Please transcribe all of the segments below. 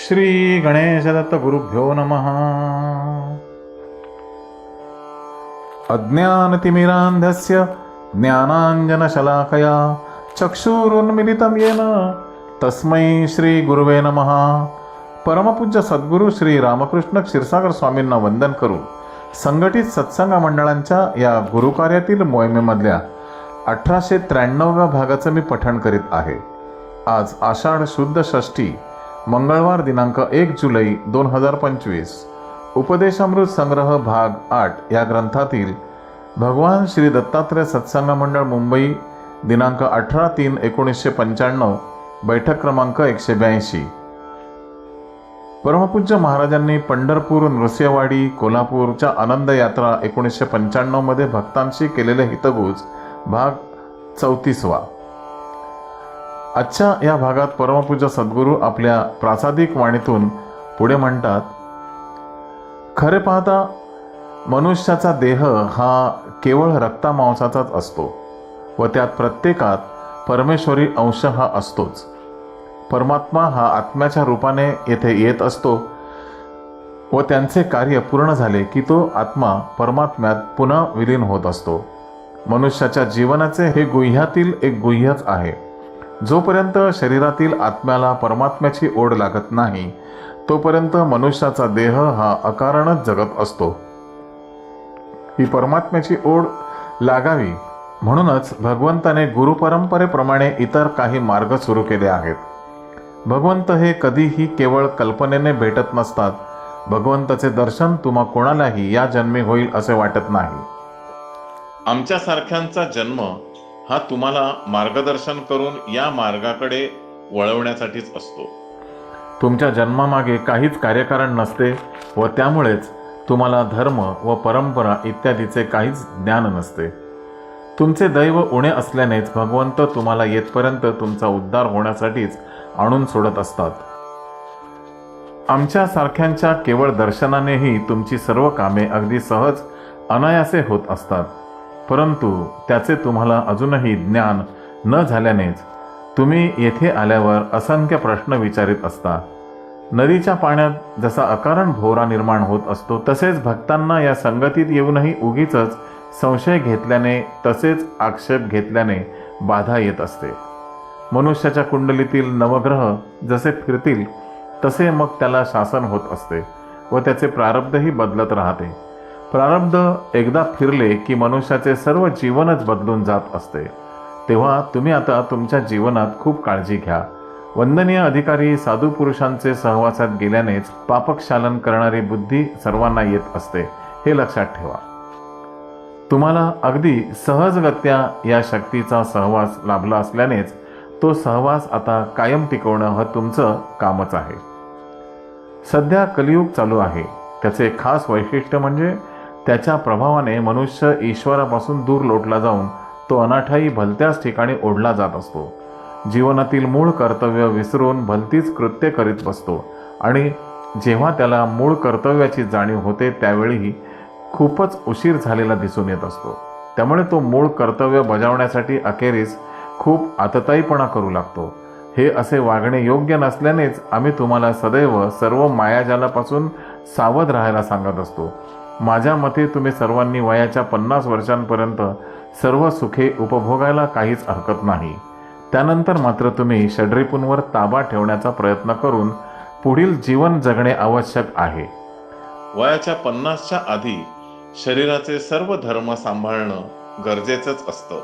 श्री गणेशदत्त गुरुभ्यो नमः। अज्ञानतिमिरान्धस्य ज्ञानाञ्जनशलाकया चक्षुरुन्मिलितं येन तस्मै श्रीगुरुवे नमः। परमपूज्य सद्गुरू श्री रामकृष्ण क्षीरसागर स्वामींना वंदन करून संघटित सत्संग मंडळांच्या या गुरुकार्यातील मोहिमेमधल्या अठराशे त्र्याण्णव्या भागाचं मी पठण करीत आहे. आज आषाढ शुद्ध षष्ठी मंगळवार दिनांक एक जुलै दोन हजार पंचवीस. उपदेशामृत संग्रह भाग आठ या ग्रंथातील भगवान श्री दत्तात्रय सत्संग मंडळ मुंबई दिनांक अठरा तीन एकोणीसशे पंच्याण्णव बैठक क्रमांक एकशे ब्याऐंशी. परमपूज्य महाराजांनी पंढरपूर नृसिंहवाडी कोल्हापूरच्या आनंद यात्रा एकोणीसशे पंच्याण्णवमध्ये भक्तांशी केलेले हितगुज भाग चौतीसवा. आजच्या या भागात परमपूज्य सद्गुरू आपल्या प्रासादिक वाणीतून पुढे म्हणतात खरे पाहता मनुष्याचा देह हा केवळ रक्तामांसाचाच असतो व त्यात प्रत्येकात परमेश्वरी अंश हा असतोच. परमात्मा हा आत्म्याच्या रूपाने येथे येत असतो व त्यांचे कार्य पूर्ण झाले की तो आत्मा परमात्म्यात पुन्हा विलीन होत असतो. मनुष्याच्या जीवनाचे हे गुह्यातील एक गुह्यच आहे. जोपर्यंत शरीरातील आत्म्याला परमात्म्याची ओढ लागत नाही तोपर्यंत मनुष्याचा देह हा अकारणच जगत असतो. ही परमात्म्याची ओढ लागावी म्हणूनच भगवंताने गुरुपरंपरेप्रमाणे इतर काही मार्ग सुरू केले आहेत. भगवंत हे कधीही केवळ कल्पनेने भेटत नसतात. भगवंताचे दर्शन तुम्हा कोणालाही या जन्मी होईल असे वाटत नाही. आमच्यासारख्यांचा जन्म हा तुम्हाला मार्गदर्शन करून या मार्गाकडे वळवण्यासाठीच असतो. तुमच्या जन्मामागे काहीच कार्यकारण नसते व त्यामुळेच तुम्हाला धर्म व परंपरा इत्यादीचे काहीच ज्ञान नसते. तुमचे दैव उणे असल्यानेच भगवंत तुम्हाला येतपर्यंत तुमचा उद्धार होण्यासाठीच आणून सोडत असतात. आमच्या सारख्यांच्या केवळ दर्शनानेही तुमची सर्व कामे अगदी सहज अनायासे होत असतात. परंतु त्याचे तुम्हाला अजूनही ज्ञान न झाल्यानेच तुम्ही येथे आल्यावर असंख्य प्रश्न विचारित असता. नदीच्या पाण्यात जसा अकारण भोवरा निर्माण होत असतो तसेच भक्तांना या संगतीत येऊनही उगीच संशय घेतल्याने तसेच आक्षेप घेतल्याने बाधा येत असते. मनुष्याच्या कुंडलीतील नवग्रह जसे फिरतील तसे मग त्याला शासन होत असते व त्याचे प्रारब्धही बदलत राहते. प्रारब्ध एकदा फिरले की मनुष्याचे सर्व जीवनच बदलून जात असते. तेव्हा तुम्ही आता तुमच्या जीवनात खूप काळजी घ्या. वंदनीय अधिकारी साधू पुरुषांचे सहवासात गेल्यानेच पापक्षालन करणारी बुद्धी सर्वांना येत असते हे लक्षात ठेवा. तुम्हाला अगदी सहजगत्या या शक्तीचा सहवास लाभला असल्यानेच तो सहवास आता कायम टिकवणं हे तुमचं कामच आहे. सध्या कलियुग चालू आहे. त्याचे खास वैशिष्ट्य म्हणजे त्याच्या प्रभावाने मनुष्य ईश्वरापासून दूर लोटला जाऊन तो अनाठाई भलत्याच ठिकाणी ओढला जात असतो. जीवनातील मूळ कर्तव्य विसरून भलतीच कृत्य करीत बसतो आणि जेव्हा त्याला मूळ कर्तव्याची जाणीव होते त्यावेळी खूपच उशीर झालेला दिसून येत असतो. त्यामुळे तो मूळ कर्तव्य बजावण्यासाठी अखेरीस खूप आतताईपणा करू लागतो. हे असे वागणे योग्य नसल्यानेच आम्ही तुम्हाला सदैव सर्व मायाजालापासून सावध राहायला सांगत असतो. माझ्या मते तुम्ही सर्वांनी वयाच्या पन्नास वर्षांपर्यंत सर्व सुखे उपभोगायला काहीच हरकत नाही. त्यानंतर मात्र तुम्ही षड्रिपूंवर ताबा ठेवण्याचा प्रयत्न करून पुढील जीवन जगणे आवश्यक आहे. वयाच्या पन्नासच्या आधी शरीराचे सर्व धर्म सांभाळणं गरजेचंच असतं.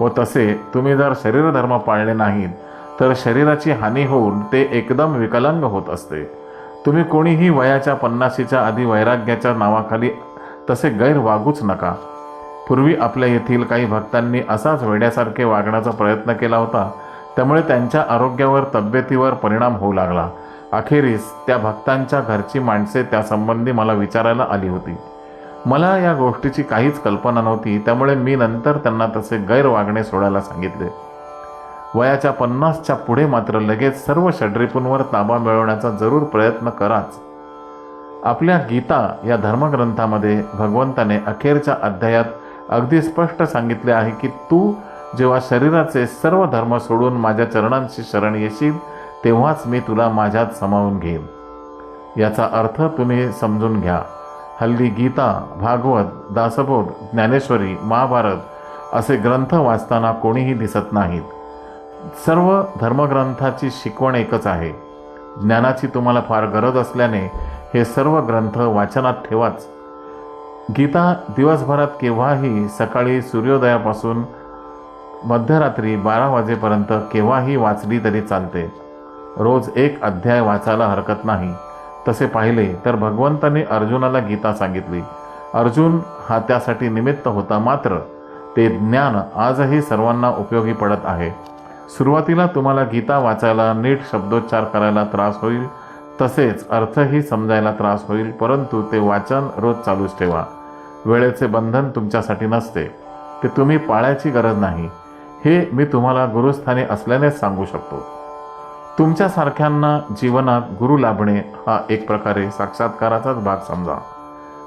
व तसे तुम्ही जर शरीरधर्म पाळले नाहीत तर शरीराची हानी होऊन ते एकदम विकलांग होत असते. तुम्ही कोणीही वयाच्या पन्नासीच्या आधी वैराग्याच्या नावाखाली तसे गैरवागूच नका. पूर्वी आपल्या येथील काही भक्तांनी असाच वेड्यासारखे वागण्याचा प्रयत्न केला होता. त्यामुळे त्यांच्या आरोग्यावर तब्येतीवर परिणाम होऊ लागला. अखेरीस त्या भक्तांच्या घरची माणसे त्यासंबंधी मला विचारायला आली होती. मला या गोष्टीची काहीच कल्पना नव्हती. त्यामुळे मी नंतर त्यांना तसे गैरवागणे सोडायला सांगितले. वयाच्या पन्नासच्या पुढे मात्र लगेच सर्व षड्रिपूंवर ताबा मिळवण्याचा जरूर प्रयत्न कराच. आपल्या गीता या धर्मग्रंथामध्ये भगवंताने अखेरच्या अध्यायात अगदी स्पष्ट सांगितले आहे की तू जेव्हा शरीराचे सर्व धर्म सोडून माझ्या चरणांशी शरण येशील तेव्हाच मी तुला माझ्यात सामावून घेईन. याचा अर्थ तुम्ही समजून घ्या. हल्ली गीता भागवत दासबोध ज्ञानेश्वरी महाभारत असे ग्रंथ वाचताना कोणीही दिसत नाहीत. सर्व धर्मग्रंथाची शिकवण एकच आहे. ज्ञानाची तुम्हाला फार गरज असल्याने हे सर्व ग्रंथ वाचनात ठेवाच. गीता दिवसभरात केव्हाही सकाळी सूर्योदयापासून मध्यरात्री बारा वाजेपर्यंत केव्हाही वाचली तरी चालते. रोज एक अध्याय वाचायला हरकत नाही. तसे पाहिले तर भगवंताने अर्जुनाला गीता सांगितली. अर्जुन हा त्यासाठी निमित्त होता मात्र ते ज्ञान आजही सर्वांना उपयोगी पडत आहे. सुरुवातीला तुम्हाला गीता वाचायला नीट शब्दोच्चार करायला त्रास होईल तसेच अर्थही समजायला त्रास होईल परंतु ते वाचन रोज चालूच ठेवा. वेळेचे बंधन तुमच्यासाठी नसते. ते तुम्ही पाळायची गरज नाही. हे मी तुम्हाला गुरुस्थानी असल्यानेच सांगू शकतो. तुमच्यासारख्यांना जीवनात गुरु लाभणे हा एक प्रकारे साक्षात्काराचाच भाग समजा.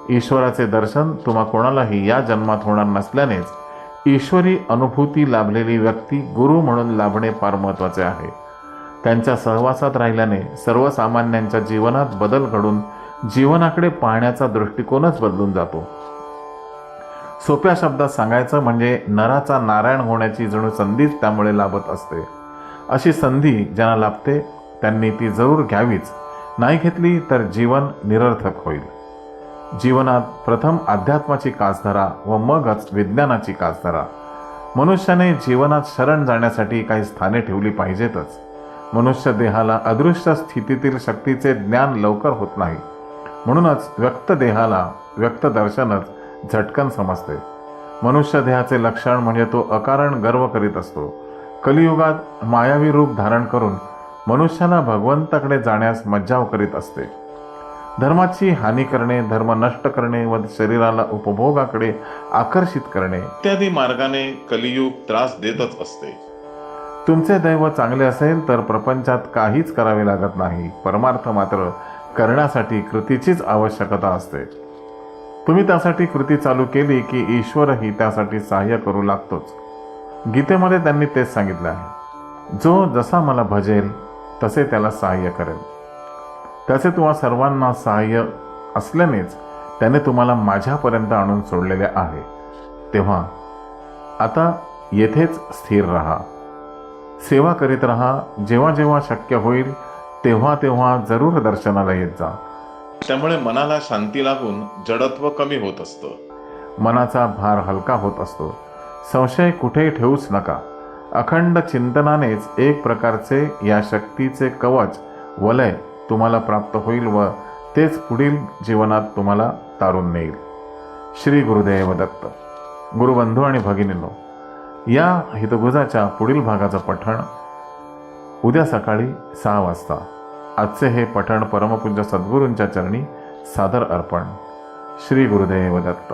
ईश्वराचे दर्शन तुम्हा कोणालाही या जन्मात होणार नसल्यानेच ईश्वरी अनुभूती लाभलेली व्यक्ती गुरु म्हणून लाभणे फार महत्त्वाचे आहे. त्यांच्या सहवासात राहिल्याने सर्वसामान्यांच्या जीवनात बदल घडून जीवनाकडे पाहण्याचा दृष्टिकोनच बदलून जातो. सोप्या शब्दात सांगायचं म्हणजे नराचा नारायण होण्याची जणू संधीच त्यामुळे लाभत असते. अशी संधी ज्यांना लाभते त्यांनी ती जरूर घ्यावीच. नाही घेतली तर जीवन निरर्थक होईल. जीवनात प्रथम अध्यात्माची कास धरा व मगच विज्ञानाची कास धरा मनुष्याने जीवनात शरण जाण्यासाठी काही स्थाने ठेवली पाहिजेतच. मनुष्य देहाला अदृश्य स्थितीतील शक्तीचे ज्ञान लवकर होत नाही. म्हणूनच व्यक्त देहाला व्यक्त दर्शनच झटकन समजते. मनुष्य देहाचे लक्षण म्हणजे तो अकारण गर्व करीत असतो. कलियुगात मायावी रूप धारण करून मनुष्याला भगवंताकडे जाण्यास मज्जाव करीत असते. धर्माची हानी करणे धर्म नष्ट करणे व शरीराला उपभोगाकडे आकर्षित करणे. इत्यादी मार्गाने कलियुग त्रास देतच असते. तुमचे दैव चांगले असेल तर प्रपंचात काहीच करावे लागत नाही. परमार्थ मात्र करण्यासाठी कृतीचीच आवश्यकता असते. तुम्ही त्यासाठी कृती चालू केली की ईश्वरही त्यासाठी सहाय्य करू लागतोच. गीतेमध्ये त्यांनी तेच सांगितले आहे. जो जसा मला भजेल तसे त्याला सहाय्य करेल. त्याचे तुम्हा सर्वांना सहाय्य असल्यानेच त्याने तुम्हाला माझ्यापर्यंत आणून सोडलेले आहे. तेव्हा आता येथेच स्थिर राहा. सेवा करीत राहा. जेव्हा जेव्हा शक्य होईल तेव्हा तेव्हा जरूर दर्शनाला येत जा. त्यामुळे मनाला शांती लागून जडत्व कमी होत असतं. मनाचा भार हलका होत असतो. संशय कुठेही ठेवूच नका. अखंड चिंतनानेच एक प्रकारचे या शक्तीचे कवच वलय तुम्हाला प्राप्त होईल व तेच पुढील जीवनात तुम्हाला तारून नेईल. श्री गुरुदेव दत्त. गुरुबंधू आणि भगिनींनो या हितगुजाच्या पुढील भागाचं पठण उद्या सकाळी सहा वाजता. आजचे हे पठण परमपूज्य सद्गुरूंच्या चरणी सादर अर्पण. श्री गुरुदेव दत्त.